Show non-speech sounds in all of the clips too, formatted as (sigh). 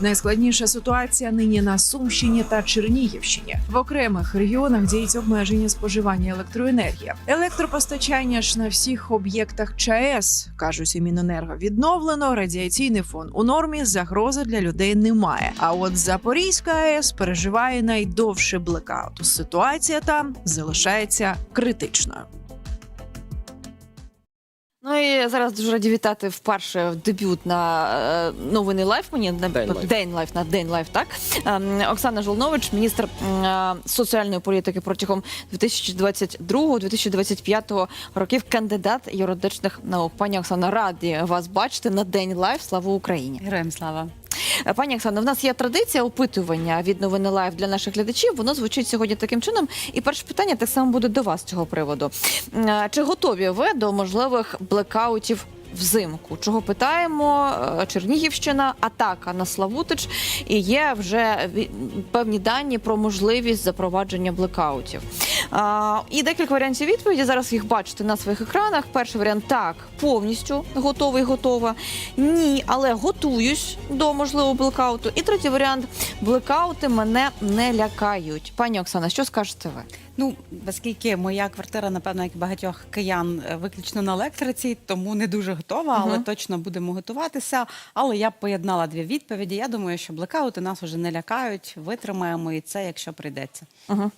Найскладніша ситуація нині на Сумщині та Чернігівщині. В окремих регіонах діють обмеження споживання електроенергії. Електропостачання ж на всіх об'єктах ЧАЕС кажуть у Міненерго відновлено. Радіаційний фон у нормі загрози для людей немає. А от Запорізька АЕС переживає найдовше блекаут. Ситуація там залишається критичною. Ну і зараз дуже раді вітати вперше в дебют на е, новини лайф. Мені на День Лайф. день лайф на день лайф. Так Ем, Оксана Жолнович, міністр е, соціальної політики протягом 2022-2025 років, кандидат юридичних наук. Пані Оксана, раді вас бачити на день лайф. Слава Україні! Героям слава. Е, Пані Оксано, в нас є традиція опитування від новини лайв для наших глядачів. Воно звучить сьогодні таким чином. І перше питання так само буде до вас з цього приводу. Е, Чи готові ви до можливих блекаутів? Взимку чого питаємо? Е, Чернігівщина, атака на Славутич, і є вже певні дані про можливість запровадження блекаутів. А, і декілька варіантів відповіді. Зараз їх бачите на своїх екранах. Перший варіант так, повністю готовий, готова. Ні, але готуюсь до можливого блекауту. І третій варіант блекаути мене не лякають. Пані Оксана, що скажете ви? Ну, оскільки моя квартира, напевно, як і багатьох киян, е, виключно на електриці, тому не дуже готова, але Мгм. точно будемо готуватися. Але я поєднала дві відповіді. Я думаю, що блекаути нас вже не лякають, витримаємо і це, якщо прийдеться. Угу.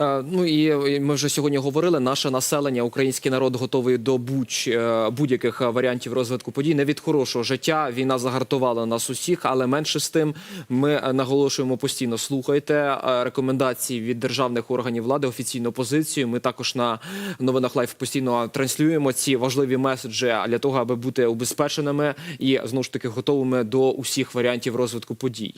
Е, Ну і ми вже сьогодні говорили. Наше населення, український народ готовий до е, будь-яких варіантів розвитку подій. Не від хорошого життя. Війна загартувала нас усіх, але менше з тим ми е, наголошуємо постійно. Слухайте рекомендації від державних органів влади, офіційну позицію. Ми також на новинах лайф постійно транслюємо ці важливі меседжі для того, аби бути убезпеченими і знову ж таки готовими до усіх варіантів розвитку подій.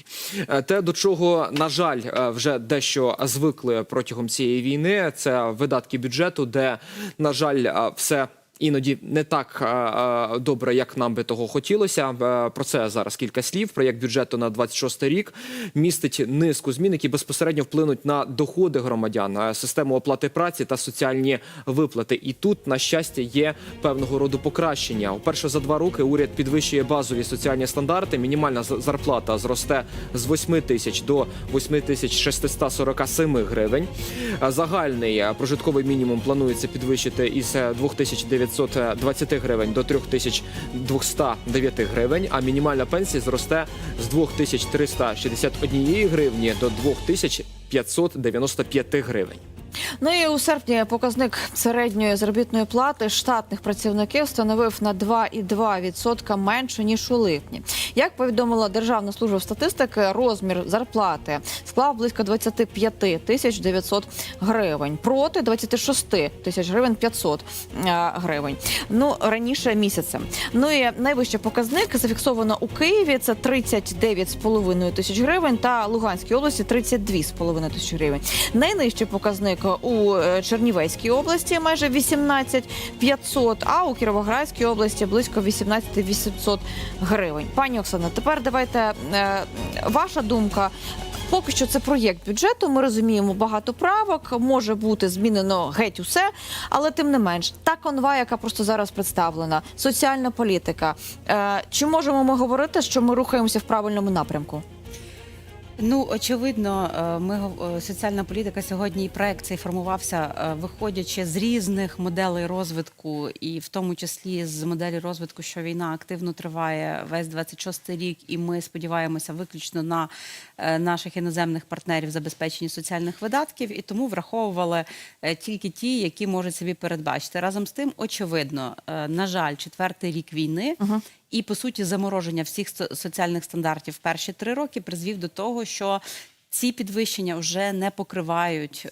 Те, до чого на жаль, вже дещо звикли протягом цієї війни, це видатки бюджету, де на жаль все іноді не так е, е, добре, як нам би того хотілося. Е, про це зараз кілька слів. Проєкт бюджету на 26 рік містить низку змін, які безпосередньо вплинуть на доходи громадян, систему оплати праці та соціальні виплати. І тут, на щастя, є певного роду покращення. Уперше за два роки уряд підвищує базові соціальні стандарти. Мінімальна зарплата зросте з 8 тисяч до 8 тисяч 647 гривень. Загальний прожитковий мінімум планується підвищити із 2900 920 гривень до 3209 гривень, а мінімальна пенсія зросте з 2361 гривні до 2595 гривень. Ну і у серпні показник середньої заробітної плати штатних працівників становив на 2,2% менше ніж у липні. Як повідомила Державна служба статистики, розмір зарплати склав близько 25 тисяч 900 гривень проти 26 тисяч гривень 500 е, гривень. Ну раніше місяцем. Ну і найвищий показник зафіксовано у Києві. Це 39,5 тисяч гривень та Луганській області 32,5 тисячі гривень. Найнижчий показник у е, Чернівецькій області майже 18 500, а у Кіровоградській області близько 18 800 гривень. Пані Оксана, тепер давайте е, ваша думка. Поки що це проєкт бюджету. Ми розуміємо багато правок, може бути змінено геть усе, але тим не менш, та конва, яка просто зараз представлена, соціальна політика. Е, чи можемо ми говорити, що ми рухаємося в правильному напрямку? Ну, очевидно, е, ми е, соціальна політика сьогодні і проект цей формувався, е, виходячи з різних моделей розвитку, і в тому числі з моделі розвитку, що війна активно триває весь 26-й рік, і ми сподіваємося виключно на наших іноземних партнерів забезпечення соціальних видатків, і тому враховували тільки ті, які можуть собі передбачити. Разом з тим, очевидно, на жаль, четвертий рік війни. І по суті, замороження всіх со- соціальних стандартів перші три роки призвів до того, що ці підвищення вже не покривають е,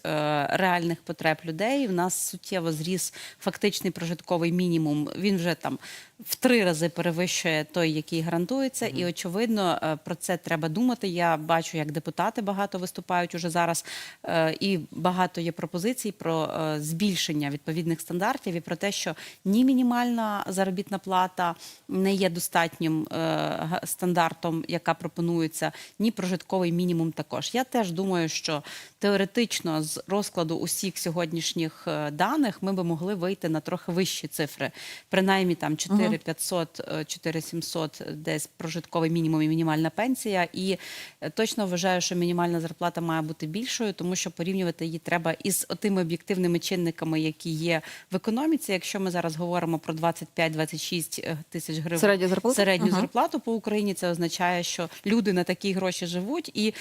реальних потреб людей. У нас суттєво зріс фактичний прожитковий мінімум. Він вже там в три рази перевищує той, який гарантується. І очевидно, е, про це треба думати. Я бачу, як депутати багато виступають уже зараз, е, і багато є пропозицій про е, збільшення відповідних стандартів і про те, що ні мінімальна заробітна плата не є достатнім е, стандартом, яка пропонується, ні прожитковий мінімум також. Я теж думаю, що теоретично з розкладу усіх сьогоднішніх е, даних ми би могли вийти на трохи вищі цифри. Принаймні там 4500, е, 4700 десь прожитковий мінімум і мінімальна пенсія. І е, точно вважаю, що мінімальна зарплата має бути більшою, тому що порівнювати її треба із тими об'єктивними чинниками, які є в економіці. Якщо ми зараз говоримо про 25-26 тисяч гривень Середня зарплата? середню Ага. зарплату по Україні, це означає, що люди на такі гроші живуть, і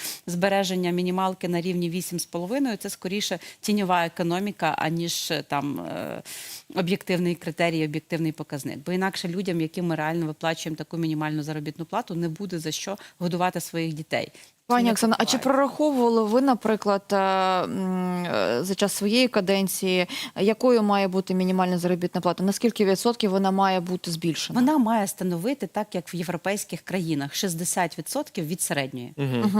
збереження мінімалки на рівні 8,5 – це скоріше тіньова економіка, аніж е, там е, об'єктивний критерій, об'єктивний показник. Бо інакше людям, яким ми реально виплачуємо таку мінімальну заробітну плату, не буде за що годувати своїх дітей. Пані Оксана, а чи прораховували ви, наприклад, е, е, за час своєї каденції, якою має бути мінімальна заробітна плата? Наскільки відсотків вона має бути збільшена? Вона має становити так, як в європейських країнах 60% від середньої.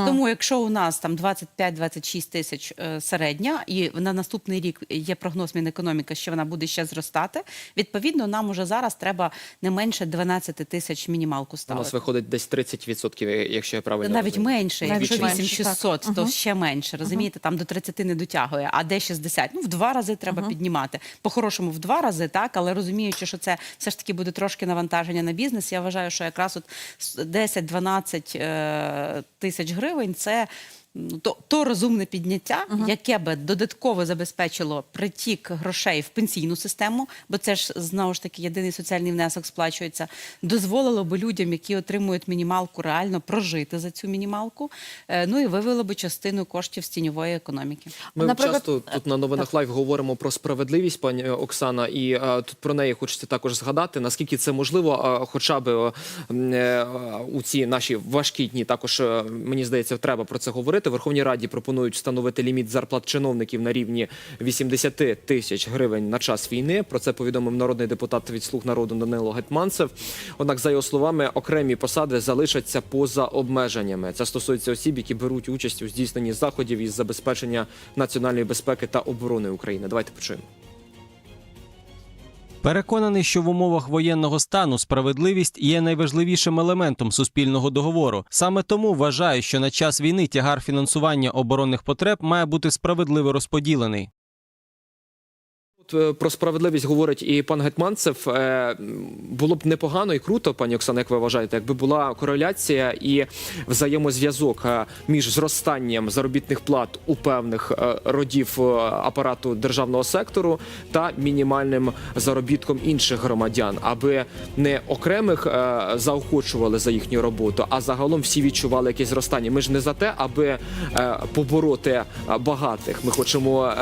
Тому, якщо у нас там 25-26 тисяч е, середня, і на наступний рік є прогноз Мінекономіки, що вона буде ще зростати. Відповідно, нам уже зараз треба не менше 12 тисяч мінімалку У нас виходить десь 30%, якщо я правильно Навіть розумію. менше, якщо менше, 8600, то ще менше. Розумієте, там до 30 не дотягує, а де 60? Ну в два рази треба піднімати. По-хорошому, в два рази, так, але розуміючи, що це все ж таки буде трошки навантаження на бізнес. Я вважаю, що якраз от с- 10-12 е, тисяч гривень це. То, то розумне підняття, яке би додатково забезпечило притік грошей в пенсійну систему, бо це ж знову ж таки єдиний соціальний внесок сплачується, дозволило би людям, які отримують мінімалку, реально прожити за цю мінімалку. е, Ну і вивело би частину коштів з тіньової економіки. Ми Наприклад, часто тут на новинах лайв говоримо про справедливість, пані Оксана, і е, тут про неї хочеться також згадати. Наскільки це можливо, е, хоча б е, м, е, у ці наші важкі дні, також е, мені здається, треба про це говорити. В Верховній Раді пропонують встановити ліміт зарплат чиновників на рівні 80 тисяч гривень на час війни. Про це повідомив народний депутат від слуг народу Данило Гетманцев. Однак, за його словами, окремі посади залишаться поза обмеженнями. Це стосується осіб, які беруть участь у здійсненні заходів із забезпечення національної безпеки та оборони України. Давайте почуємо. Переконаний, що в умовах воєнного стану справедливість є найважливішим елементом суспільного договору. Саме тому вважаю, що на час війни тягар фінансування оборонних потреб має бути справедливо розподілений. Е, про справедливість говорить і пан Гетманцев. Е, Було б непогано і круто, пані Оксана, як ви вважаєте, якби була кореляція і взаємозв'язок е, між зростанням заробітних плат у певних родів апарату державного сектору та мінімальним заробітком інших громадян, аби не окремих заохочували за їхню роботу, а загалом всі відчували якесь зростання. Ми ж не за те, аби побороти багатих. Ми хочемо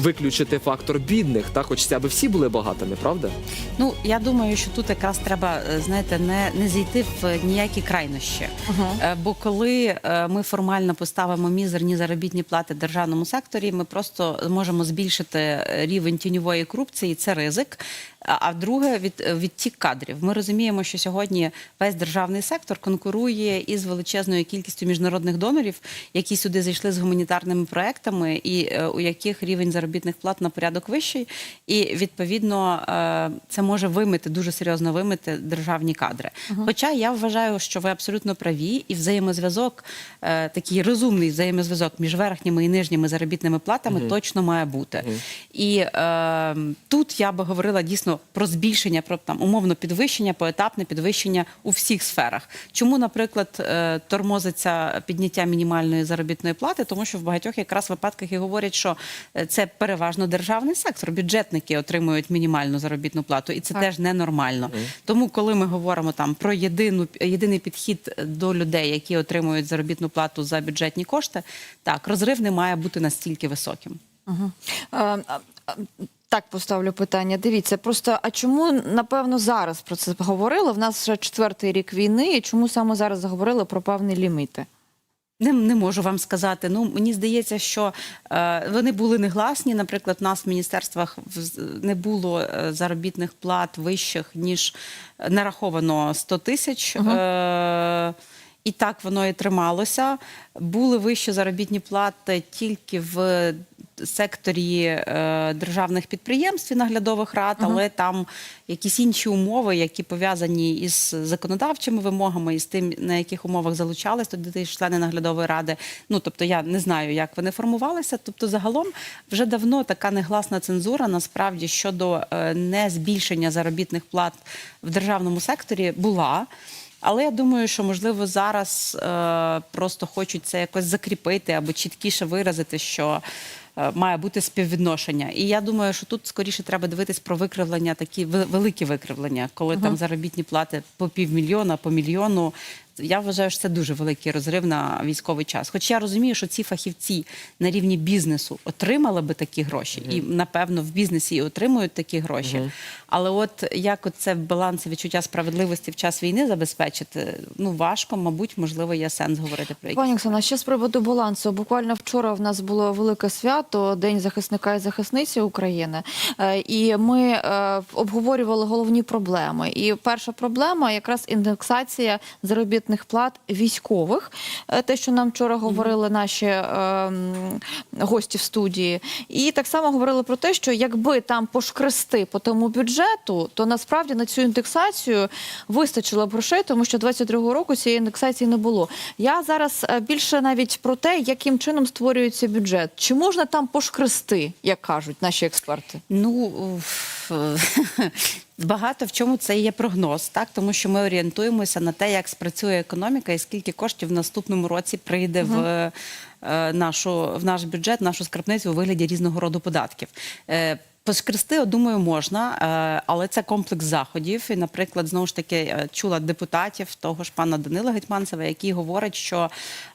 виключити фактор бідних. Та хочеться, аби всі були багатими, правда? Ну я думаю, що тут якраз треба е, знаєте, не, не зійти в ніякі крайнощі. Угу. Бо коли е, ми формально поставимо мізерні заробітні плати в державному секторі, ми просто можемо збільшити рівень тіньової корупції. Це ризик. А друге від відтік кадрів. Ми розуміємо, що сьогодні весь державний сектор конкурує із величезною кількістю міжнародних донорів, які сюди зайшли з гуманітарними проектами, і е, у яких рівень заробітних плат на порядок вищий. І відповідно е, це може вимити дуже серйозно вимити державні кадри. Хоча я вважаю, що ви абсолютно праві, і взаємозв'язок, е, такий розумний взаємозв'язок між верхніми і нижніми заробітними платами точно має бути. І е, тут я би говорила дійсно про збільшення, про там умовно підвищення, поетапне підвищення у всіх сферах. Чому, наприклад, е, тормозиться підняття мінімальної заробітної плати? Тому що в багатьох якраз випадках і говорять, що е, це переважно державний сектор. Бюджетники отримують мінімальну заробітну плату, і це Так. теж ненормально. Тому, коли ми говоримо там про єдину єдиний підхід до людей, які отримують заробітну плату за бюджетні кошти, так розрив не має бути настільки високим. А, а, Так поставлю питання. Дивіться, просто а чому напевно зараз про це говорили? В нас вже четвертий рік війни. і Чому саме зараз заговорили про певні ліміти? Не, не можу вам сказати. Ну мені здається, що е, вони були негласні. Наприклад, у нас в міністерствах не було е, заробітних плат вищих ніж нараховано 100 тисяч. Е, і так воно і трималося. Були вищі заробітні плати тільки в секторі е, державних підприємств і наглядових рад, але там якісь інші умови, які пов'язані із законодавчими вимогами, і з тим, на яких умовах залучались ті члени наглядової ради. Ну тобто я не знаю, як вони формувалися. Тобто, загалом вже давно така негласна цензура насправді щодо е, не збільшення заробітних плат в державному секторі була. Але я думаю, що можливо зараз е, просто хочуть це якось закріпити або чіткіше виразити, що е, має бути співвідношення. І я думаю, що тут скоріше треба дивитись про викривлення, такі великі викривлення, коли там заробітні плати по півмільйона, по мільйону. Я вважаю, що це дуже великий розрив на військовий час. Хоч я розумію, що ці фахівці на рівні бізнесу отримали би такі гроші, і напевно в бізнесі і отримують такі гроші. Але от як от це баланс відчуття справедливості в час війни забезпечити, ну важко, мабуть, можливо, є сенс говорити про якісь. Пані Оксана, ще з приводу балансу. Буквально вчора в нас було велике свято День захисника і захисниці України. Е, І ми е, обговорювали головні проблеми. І перша проблема якраз індексація заробітних плат військових. Е, Те, що нам вчора говорили наші е, гості в студії. І так само говорили про те, що якби там пошкрести по тому бюджету, то насправді на цю індексацію вистачило б грошей, тому що 22-го року цієї індексації не було. Я зараз е, більше навіть про те, яким чином створюється бюджет. Чи можна там пошкрести, як кажуть наші експерти? Ну (laughs) багато в чому це є прогноз, так тому що ми орієнтуємося на те, як спрацює економіка і скільки коштів в наступному році прийде в. е, Нашу в наш бюджет, нашу скарбницю у вигляді різного роду податків. Поскрести, я думаю, можна, е, але це комплекс заходів. І, наприклад, знову ж таки е, чула депутатів того ж пана Данила Гетьманцева, який говорить, що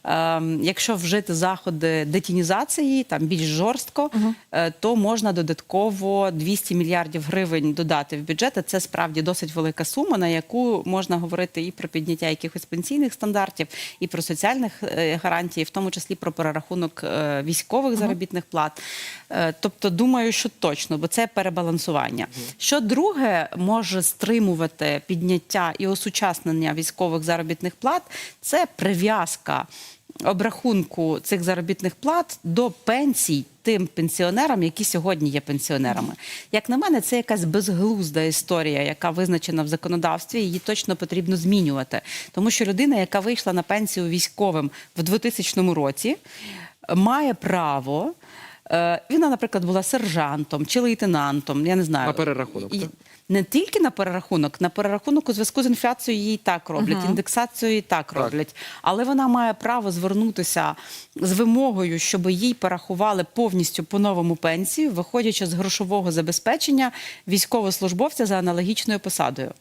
е, якщо вжити заходи детінізації, там більш жорстко, е, то можна додатково 200 мільярдів гривень додати в бюджет. Це справді досить велика сума, на яку можна говорити і про підняття якихось пенсійних стандартів, і про соціальних гарантій, в тому числі про перерахунок військових заробітних плат. Е, Тобто, думаю, що точно, бо це перебалансування. Що друге може стримувати підняття і осучаснення військових заробітних плат, це прив'язка обрахунку цих заробітних плат до пенсій тим пенсіонерам, які сьогодні є пенсіонерами. Як на мене, це якась безглузда історія, яка визначена в законодавстві. Її точно потрібно змінювати, тому що людина, яка вийшла на пенсію військовим в 2000 році, має право. Е, Вона, наприклад, була сержантом чи лейтенантом, я не знаю. На перерахунок, І так? Не тільки на перерахунок, на перерахунок у зв'язку з інфляцією її так роблять, індексацію її так роблять. Але вона має право звернутися з вимогою, щоб їй порахували повністю по новому пенсію, виходячи з грошового забезпечення військовослужбовця за аналогічною посадою.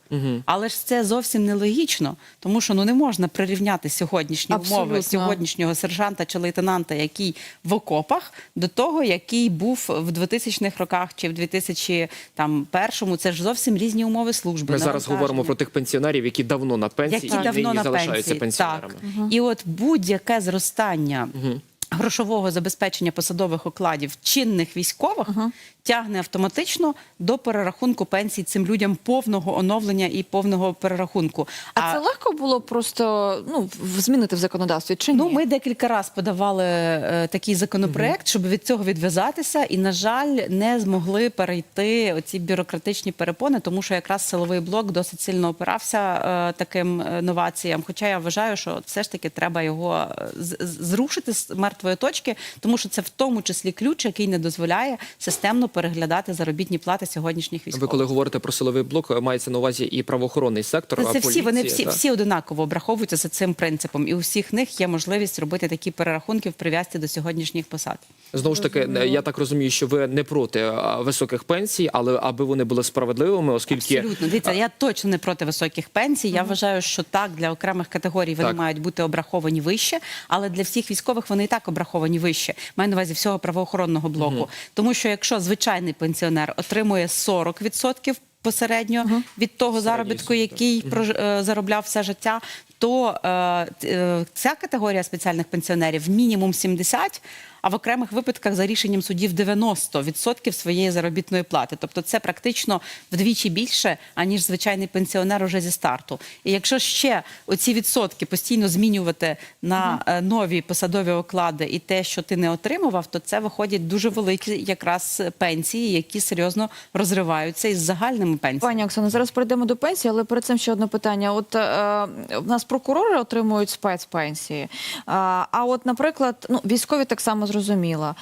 Але ж це зовсім нелогічно, тому що ну не можна прирівняти сьогоднішні умови сьогоднішнього сержанта чи лейтенанта, який в окопах, до того, який був в 2000-х роках чи в 2001-му. Це ж зовсім різні умови служби. Ми зараз говоримо про тих пенсіонерів, які давно на пенсії які і давно на залишаються пенсії. пенсіонерами. Так. І от будь-яке зростання. Грошового забезпечення посадових окладів чинних військових тягне автоматично до перерахунку пенсій цим людям повного оновлення і повного перерахунку. А, це легко було просто ну змінити в законодавстві чи ні? Ну, ми декілька разів подавали е, такий законопроект, щоб від цього відв'язатися, і на жаль, не змогли перейти оці бюрократичні перепони, тому що якраз силовий блок досить сильно опирався е, таким новаціям. Хоча я вважаю, що все ж таки треба його е, з- зрушити з мертвої точки, тому що це в тому числі ключ, який не дозволяє системно переглядати заробітні плати сьогоднішніх військових. Ви коли говорите про силовий блок, мається на увазі і правоохоронний сектор. А Це всі вони всі, всі одинаково обраховуються за цим принципом, і у всіх них є можливість робити такі перерахунки в прив'язці до сьогоднішніх посад. Знову ж таки, я так розумію, що ви не проти високих пенсій, але аби вони були справедливими, оскільки Абсолютно. Дивіться, я точно не проти високих пенсій. Я вважаю, що так для окремих категорій вони Так. мають бути обраховані вище, але для всіх військових вони і так обраховані вище. Маю на увазі всього правоохоронного блоку. Тому що якщо звичайний пенсіонер отримує 40% посередньо від того заробітку, який прож- е, заробляв все життя, то е, е, ця категорія спеціальних пенсіонерів мінімум 70%, а в окремих випадках за рішенням судів 90% своєї заробітної плати. Тобто це практично вдвічі більше, аніж звичайний пенсіонер уже зі старту. І якщо ще оці відсотки постійно змінювати на е, нові посадові оклади і те, що ти не отримував, то це виходять дуже великі якраз пенсії, які серйозно розриваються із загальними пенсіями. Пані Оксано, зараз перейдемо до пенсії, але перед цим ще одне питання. От е, в нас прокурори отримують спецпенсії. А, а от, наприклад, ну військові так само зрозуміло.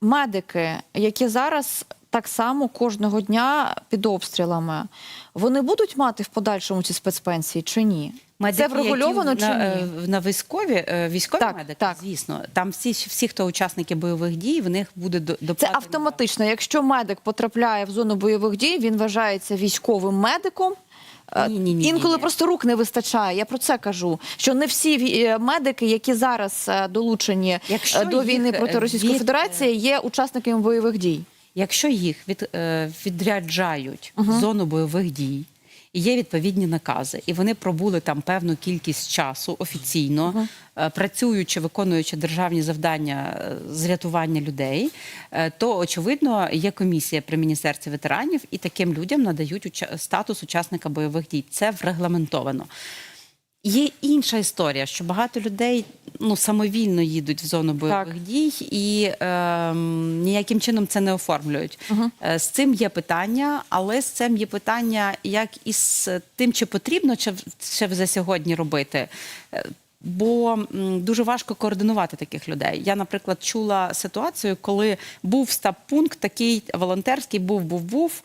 Медики, які зараз так само кожного дня під обстрілами, вони будуть мати в подальшому ці спецпенсії чи ні? Медики, Це врегульовано які чи на, ні? е, на військові, е, військові Так, медики, так. звісно, там всі, всі, хто учасники бойових дій, в них буде до- Це автоматично. Якщо медик потрапляє в зону бойових дій, він вважається військовим медиком. Е, Ні, ні, ні, Інколи ні. просто рук не вистачає. Я про це кажу. Що не всі е, медики, які зараз е, долучені Якщо до війни проти Російської від, Федерації, є учасниками бойових дій. Якщо їх від, відряджають в зону бойових дій, і є відповідні накази, і вони пробули там певну кількість часу офіційно, угу. працюючи, виконуючи державні завдання е, з рятування людей, е, то очевидно є комісія при міністерстві ветеранів, і таким людям надають статус учасника бойових дій. Це врегламентовано. Є інша історія, що багато людей ну самовільно їдуть в зону бойових Так. дій і ем, ніяким чином це не оформлюють. Е, З цим є питання, але з цим є питання, як із тим, чи потрібно чи в- ще за сьогодні робити. Е, Бо дуже важко координувати таких людей. Я, наприклад, чула ситуацію, коли був стаб-пункт такий волонтерський, був, був, був.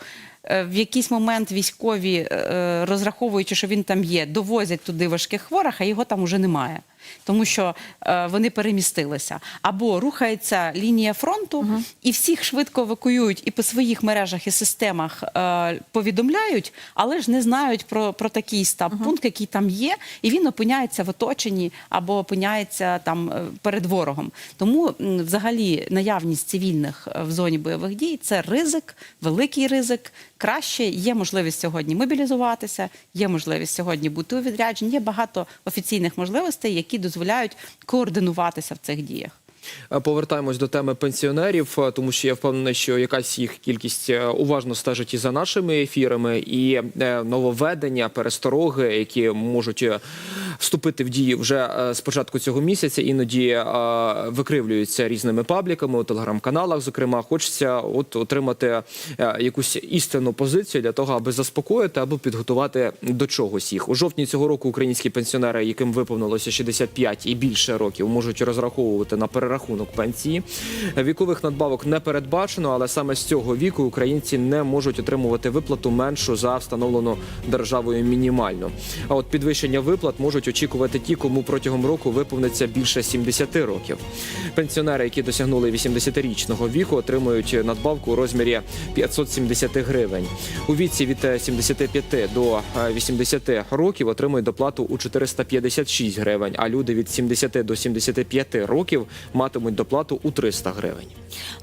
Е, В якийсь момент військові, е, розраховуючи, що він там є, довозять туди важких хворих, а його там уже немає. Тому що е, вони перемістилися. Або рухається лінія фронту, і всіх швидко евакуюють і по своїх мережах і системах е, повідомляють, але ж не знають про, про такий стаб-пункт, який там є, і він опиняється в оточенні або опиняється там е, перед ворогом. Тому взагалі наявність цивільних е, в зоні бойових дій це ризик, великий ризик. Краще є можливість сьогодні мобілізуватися, є можливість сьогодні бути у відрядженні. Є багато офіційних можливостей, які дозволяють координуватися в цих діях. Е, Повертаємось до теми пенсіонерів, е, тому що я впевнений, що якась їх кількість е, уважно стежить і за нашими ефірами, і нововведення, перестороги, які можуть вступити в дію вже з початку цього місяця, іноді викривлюються різними пабліками у телеграм-каналах. Зокрема, хочеться от отримати якусь істинну позицію для того, аби заспокоїти або підготувати до чогось їх. У жовтні цього року українські пенсіонери, яким виповнилося 65 і більше років, можуть розраховувати на перерахунок пенсії. Вікових надбавок не передбачено, але саме з цього віку українці не можуть отримувати виплату меншу за встановлену державою мінімальну. А от підвищення виплат можуть очікувати ті, кому протягом року виповниться більше 70 років. Пенсіонери, які досягнули 80-річного віку, отримують надбавку у розмірі 570 гривень. У віці від е, 75 до е, 80 років отримують доплату у 456 гривень, а люди від 70 до 75 років матимуть доплату у 300 гривень.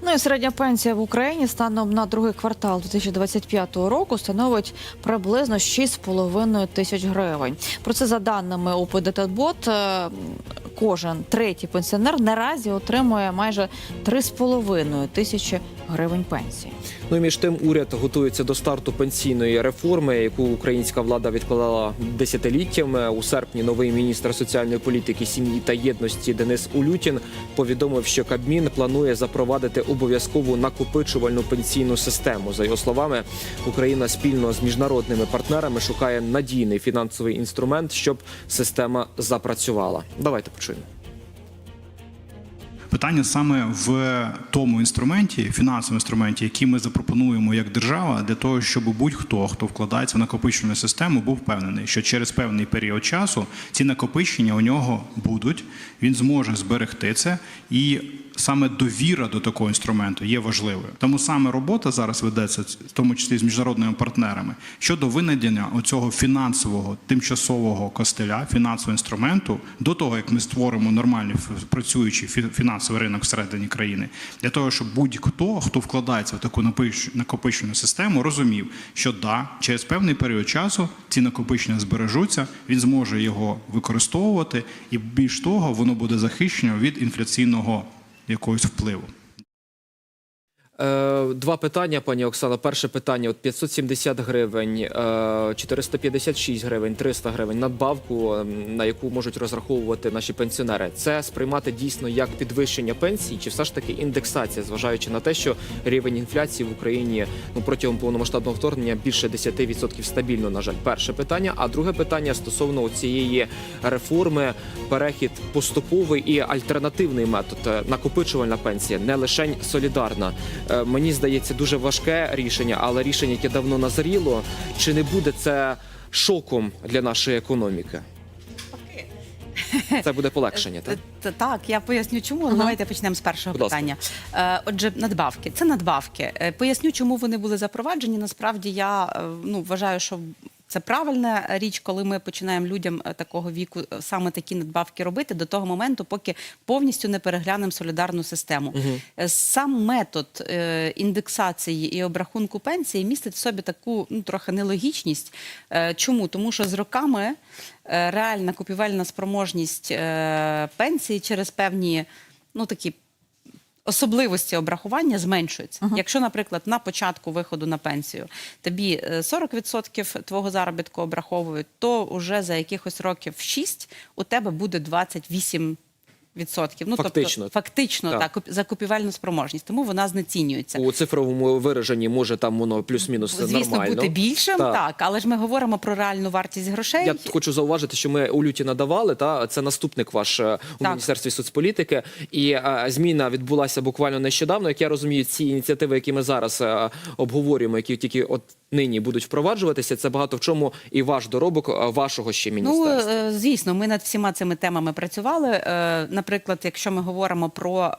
Ну і середня пенсія в Україні станом на другий квартал 2025 року становить приблизно 6,5 тисяч гривень. Про це за даними УПДТБОТ, е, кожен третій пенсіонер наразі отримує майже 3,5 тисячі гривень пенсії. Ну і між тим уряд готується до старту пенсійної реформи, яку українська влада відкладала десятиліттями. У серпні новий міністр соціальної політики, сім'ї та єдності Денис Улютін повідомив, що Кабмін планує запровадити обов'язкову накопичувальну пенсійну систему. За його словами, Україна спільно з міжнародними партнерами шукає надійний фінансовий інструмент, щоб система запрацювала. Давайте почуємо. Питання саме в тому інструменті, фінансовому інструменті, який ми запропонуємо як держава, для того, щоб будь-хто, хто вкладається в накопичувальну систему, був впевнений, що через певний період часу ці накопичення у нього будуть, він зможе зберегти це, і саме довіра до такого інструменту є важливою. Тому саме робота зараз ведеться, в тому числі з міжнародними партнерами, щодо винайдення оцього фінансового тимчасового костеля, фінансового інструменту, до того як ми створимо нормальний працюючий фінансовий ринок всередині країни, для того, щоб будь-хто, хто вкладається в таку накопичену систему, розумів, що да, через певний період часу ці накопичення збережуться, він зможе його використовувати, і більш того, воно буде захищено від інфляційного якогось впливу. Е, Два питання, пані Оксано. Перше питання: от 570 гривень, е, 456 гривень, 300 гривень надбавку, ем, на яку можуть розраховувати наші пенсіонери. Це сприймати дійсно як підвищення пенсії, чи все ж таки індексація, зважаючи на те, що рівень інфляції в Україні ну протягом повномасштабного вторгнення більше 10% стабільно. На жаль, перше питання. А друге питання стосовно цієї реформи, перехід поступовий і альтернативний метод е, накопичувальна пенсія, не лише солідарна. Е, Мені здається, дуже важке рішення, але рішення, яке давно назріло. Чи не буде це шоком для нашої економіки? Це буде полегшення, так? Так, я поясню, чому. Ага. Давайте почнемо з першого Будь питання. Ласка. Отже, надбавки. Це надбавки. Е, Поясню, чому вони були запроваджені. Насправді я е, ну, вважаю, що. Це правильна річ, коли ми починаємо людям е, такого віку е, саме такі надбавки робити до того моменту, поки повністю не переглянемо солідарну систему. Е, Сам метод індексації і обрахунку пенсії містить в собі таку ну, трохи нелогічність. Чому? Тому що з роками реальна купівельна спроможність пенсії через певні ну такі. Особливості обрахування зменшуються. Якщо, наприклад, на початку виходу на пенсію тобі е, 40% твого заробітку обраховують, то вже за якихось років 6 у тебе буде 28%. Ну, Фактично. тобто, фактично Так. так. за купівельну спроможність, тому вона знецінюється. У цифровому вираженні може там воно плюс-мінус Звісно, нормально. бути більшим, Так. так. але ж ми говоримо про реальну вартість грошей. Я хочу зауважити, що ми у люті надавали. Та це наступник ваш е, у Так. міністерстві соцполітики, і е, зміна відбулася буквально нещодавно. Як я розумію, ці ініціативи, які ми зараз е, обговорюємо, які тільки от нині будуть впроваджуватися, це багато в чому і ваш доробок вашого ще Ну, міністерства. е, звісно, ми над всіма цими темами працювали. Наприклад, якщо ми говоримо про е,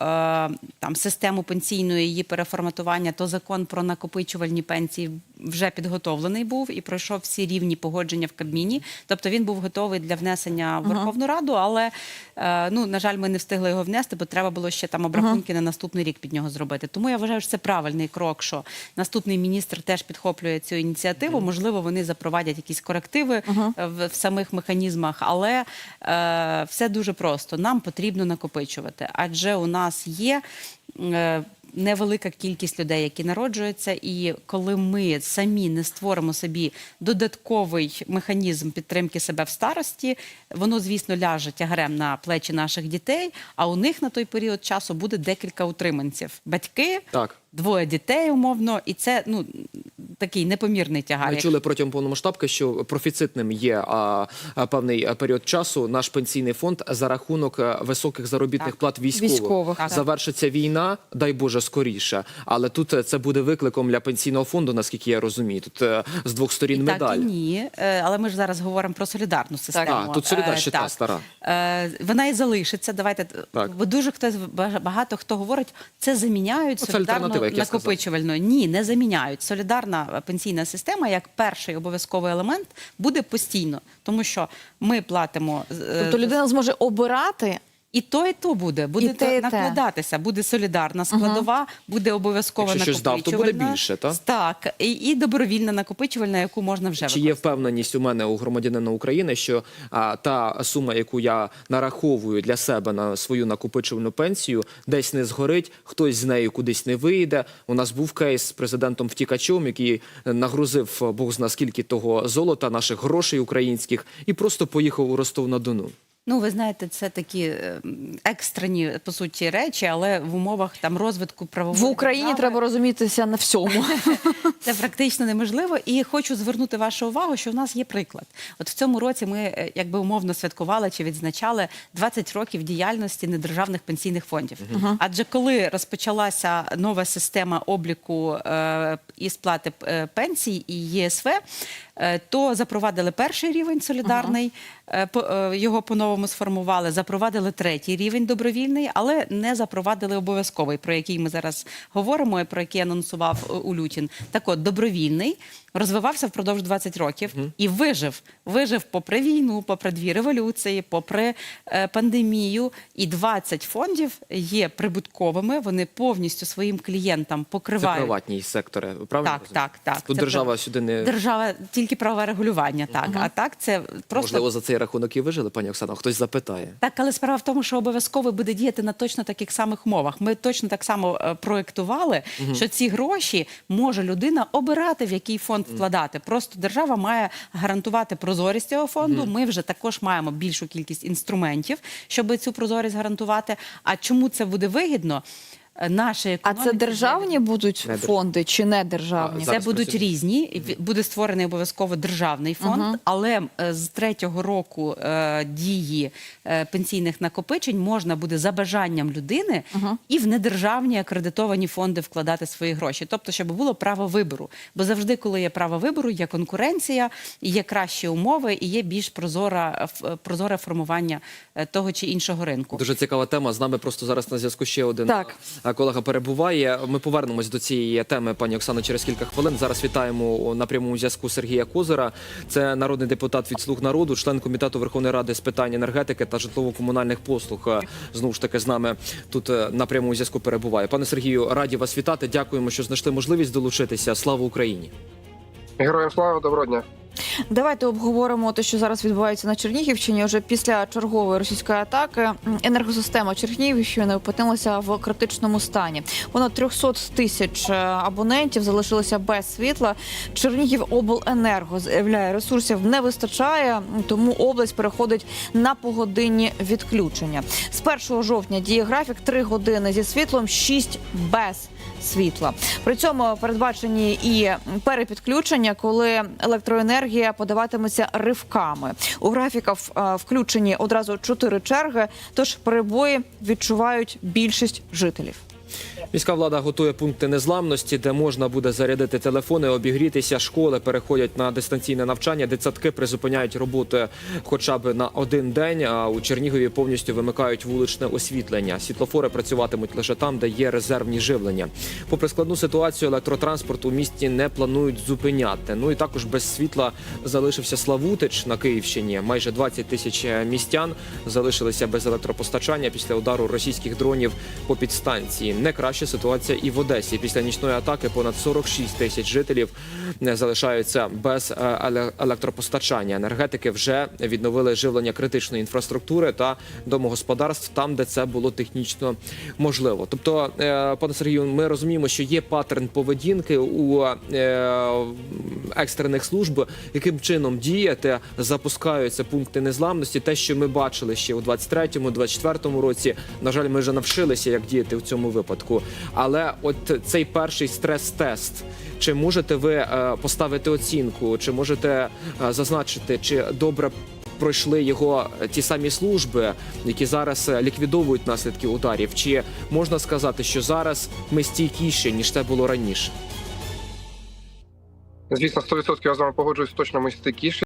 там систему пенсійної її переформатування, то закон про накопичувальні пенсії вже підготовлений був і пройшов всі рівні погодження в Кабміні. Тобто він був готовий для внесення в Верховну Раду, але е, ну на жаль, ми не встигли його внести, бо треба було ще там обрахунки на наступний рік під нього зробити. Тому я вважаю, що це правильний крок, що наступний міністр теж підхоплює цю ініціативу. Можливо, вони запровадять якісь корективи е, в, в самих механізмах, але е, все дуже просто. Нам потрібно накопичувати, адже у нас є. Е, Невелика кількість людей, які народжуються, і коли ми самі не створимо собі додатковий механізм підтримки себе в старості, воно, звісно, ляже тягарем на плечі наших дітей. А у них на той період часу буде декілька утриманців: батьки, Так. Двоє дітей, умовно, і це ну такий непомірний тягар. Ми чули протягом повномасштабки, що профіцитним є а, а, певний період часу. Наш пенсійний фонд за рахунок високих заробітних Так. плат військових. Військових, так. завершиться війна, дай Боже, скоріше. Але тут е, це буде викликом для пенсійного фонду, наскільки я розумію. Тут е, з двох сторін І медаль. Так і ні, Е, але ми ж зараз говоримо про солідарну систему. А, тут солідарна Е, ще та стара. Е, Вона і залишиться. Давайте Так. бо дуже хтось бага- багато хто говорить, це заміняють Ну, солідарну альтернатива, як я сказав. накопичувальну. Ні, не заміняють. Солідарна пенсійна система, як перший обов'язковий елемент, буде постійно, тому що ми платимо е, Тобто людина зможе обирати. І то, і то буде. Буде І те, і те. накладатися, буде солідарна складова, буде обов'язкова Якщо щось дав, то буде накопичувальна. більше, та? Так, і, і добровільна накопичувальна, яку можна вже Чи є впевненість у мене у громадянина України, що а, та сума, яку я нараховую для себе на свою накопичувальну пенсію, десь не згорить, хтось з нею кудись не вийде. У нас був кейс з президентом втікачом, який нагрузив Бог зна скільки того золота, наших грошей українських, і просто поїхав у Ростов на Дону. Ну, ви знаєте, це такі е, екстрені по суті речі, але в умовах там розвитку правової В Україні держави треба розумітися на всьому. (laughs) це практично неможливо. І хочу звернути вашу увагу, що в нас є приклад. От в цьому році ми е, якби умовно святкували чи відзначали 20 років діяльності недержавних пенсійних фондів. Адже коли розпочалася нова система обліку е, і сплати е, пенсій і ЄСВ. е, То запровадили перший рівень солідарний, е, його по-новому сформували, запровадили третій рівень добровільний, але не запровадили обов'язковий, про який ми зараз говоримо, і про який анонсував е, Улютін. Так от, добровільний розвивався впродовж 20 років і вижив. Вижив попри війну, попри дві революції, попри е, пандемію. І 20 фондів є прибутковими. Вони повністю своїм клієнтам Це покривають. приватні сектори. Правильно Так, так, так. Тут Це держава сюди не Держава тільки правове регулювання, так. А так це просто можливо за це цей рахунок і вижили, пані Оксано. Хтось запитає. Так, але справа в тому, що обов'язково буде діяти на точно таких самих мовах. Ми точно так само е, проєктували, що ці гроші може людина обирати, в який фонд вкладати. Просто держава має гарантувати прозорість цього фонду. Ми вже також маємо більшу кількість інструментів, щоб цю прозорість гарантувати. А чому це буде вигідно? Е, Наша А це державні будуть фонди чи не державні? Це будуть різні. Буде створений обов'язково державний фонд, але е, з третього року е, дії пенсійних накопичень можна буде за бажанням людини і в недержавні акредитовані фонди вкладати свої гроші. Тобто, щоб було право вибору. Бо завжди, коли є право вибору, є конкуренція, є кращі умови, і є більш прозора прозоре формування того чи іншого ринку. Дуже цікава тема. З нами просто зараз на зв'язку ще один Так. Колега перебуває. Ми повернемось до цієї теми, пані Оксано, через кілька хвилин. Зараз вітаємо на прямому зв'язку Сергія Козира. Це народний депутат від слуг народу, член комітету Верховної Ради з питань енергетики та житлово-комунальних послуг. Е, Знову ж таки з нами тут е, на прямому зв'язку перебуває. Пане Сергію, раді вас вітати. Дякуємо, що знайшли можливість долучитися. Слава Україні! Героям слава, доброго дня. Давайте обговоримо те, що зараз відбувається на Чернігівщині. Уже після чергової російської атаки енергосистема Чернігівщини опинилася в критичному стані. Понад 300 тисяч е, абонентів залишилися без світла. Чернігівобленерго заявляє, ресурсів не вистачає, тому область переходить на погодинні відключення. З 1 жовтня діє графік 3 години зі світлом, 6 без світла. При цьому передбачені і перепідключення, коли електроенергія подаватиметься ривками. У графіках е, включені одразу чотири черги, тож перебої відчувають більшість жителів. Міська влада готує пункти незламності, де можна буде зарядити телефони, обігрітися. Школи переходять на дистанційне навчання. Дитсадки призупиняють роботи хоча б на один день. А у Чернігові повністю вимикають вуличне освітлення. Світлофори працюватимуть лише там, де є резервні живлення. Попри складну ситуацію, електротранспорт у місті не планують зупиняти. Ну і також без світла залишився Славутич на Київщині. Майже 20 тисяч містян залишилися без електропостачання після удару російських дронів по підстанції. Не краща ситуація і в Одесі. Після нічної атаки понад 46 тисяч жителів не залишаються без е, електропостачання. Енергетики вже відновили живлення критичної інфраструктури та домогосподарств там, де це було технічно можливо. Тобто, е, пане Сергію, ми розуміємо, що є паттерн поведінки у е, екстрених служб, яким чином діяти, запускаються пункти незламності. Те, що ми бачили ще у 23-му, 24-му році. На жаль, ми вже навчилися, як діяти в цьому випадку. Але от цей перший стрес-тест. Чи можете ви е, поставити оцінку, чи можете е, зазначити, чи добре пройшли його е, ті самі служби, які зараз ліквідовують наслідки ударів? Чи можна сказати, що зараз ми стійкіші ніж це було раніше? Звісно, 100% я з вами погоджуюсь, точно ми стикіші.